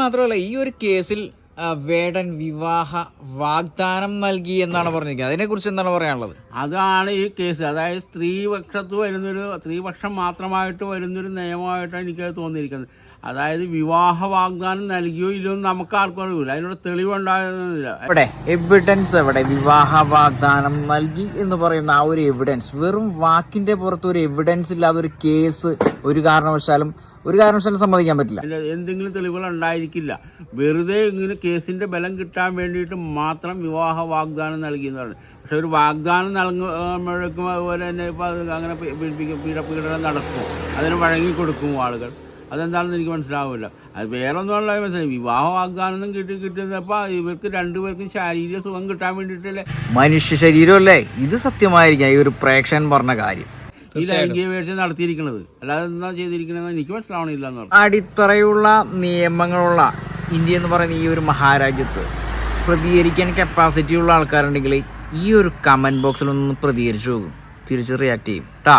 മാത്രമല്ല ഈ ഒരു കേസിൽ വേടൻ വിവാഹ വാഗ്ദാനം നൽകി എന്നാണ് പറഞ്ഞിരിക്കുന്നത്. അതിനെ കുറിച്ച് എന്താണ് പറയാനുള്ളത്? അതാണ് ഈ കേസ്. അതായത് സ്ത്രീപക്ഷത്ത് വരുന്നൊരു സ്ത്രീപക്ഷം മാത്രമായിട്ട് വരുന്നൊരു നിയമമായിട്ടാണ് എനിക്കത് തോന്നിയിരിക്കുന്നത്. അതായത് വിവാഹ വാഗ്ദാനം നൽകിയോ ഇല്ലയോ എന്ന് നമുക്ക് ആർക്കും അറിയില്ല. അതിനുള്ള തെളിവുണ്ടായിരുന്നില്ല ഇവിടെ എവിഡൻസ് എവിടെ? വിവാഹ വാഗ്ദാനം നൽകി എന്ന് പറയുന്ന ആ ഒരു എവിഡൻസ് വെറും വാക്കിന്റെ പുറത്ത് ഒരു എവിഡൻസ് ഇല്ലാതെ ഒരു കേസ് ഒരു കാരണവശാലും ഒരു കാരണവശാലും സമ്മതിക്കാൻ പറ്റില്ല. എന്തെങ്കിലും തെളിവുകൾ ഉണ്ടായിരിക്കില്ല വെറുതെ ഇങ്ങനെ കേസിന്റെ ബലം കിട്ടാൻ വേണ്ടിയിട്ട് മാത്രം വിവാഹ വാഗ്ദാനം നൽകിയെന്നാണ്. പക്ഷെ ഒരു വാഗ്ദാനം നൽകുമ്പോഴേക്കും അതുപോലെ തന്നെ ഇപ്പൊ അത് അങ്ങനെ പീഡപ്പീഡനം നടക്കും. അതിന് വഴങ്ങി കൊടുക്കും ആളുകൾ. അതെന്താണെന്ന് എനിക്ക് മനസ്സിലാവില്ല അത് വേറെ ഒന്നുമല്ല മനസ്സിലായി. വിവാഹ വാഗ്ദാനം കിട്ടി കിട്ടുന്നപ്പോൾ ഇവർക്ക് രണ്ടുപേർക്കും ശാരീരിക സുഖം കിട്ടാൻ വേണ്ടിയിട്ടല്ലേ? മനുഷ്യ ശരീരമല്ലേ? ഇത് സത്യമായിരിക്കാം. ഈ ഒരു പ്രേക്ഷകൻ പറഞ്ഞ കാര്യം. ഈ ലൈംഗിക വീഴ്ച നടത്തിയിരിക്കുന്നത് അല്ലാതെ എന്താ ചെയ്തിരിക്കണെന്ന് എനിക്ക് മനസ്സിലാവണില്ല എന്ന് പറഞ്ഞു. അടിത്തറയുള്ള നിയമങ്ങളുള്ള ഇന്ത്യ എന്ന് പറയുന്ന ഈ ഒരു മഹാരാജ്യത്ത് പ്രതികരിക്കാൻ കപ്പാസിറ്റി ഉള്ള ആൾക്കാരുണ്ടെങ്കിൽ ഈ ഒരു കമന്റ് ബോക്സിൽ ഒന്ന് പ്രതികരിച്ചു പോകും തിരിച്ച് റിയാക്ട് ചെയ്യും. ട്ടാ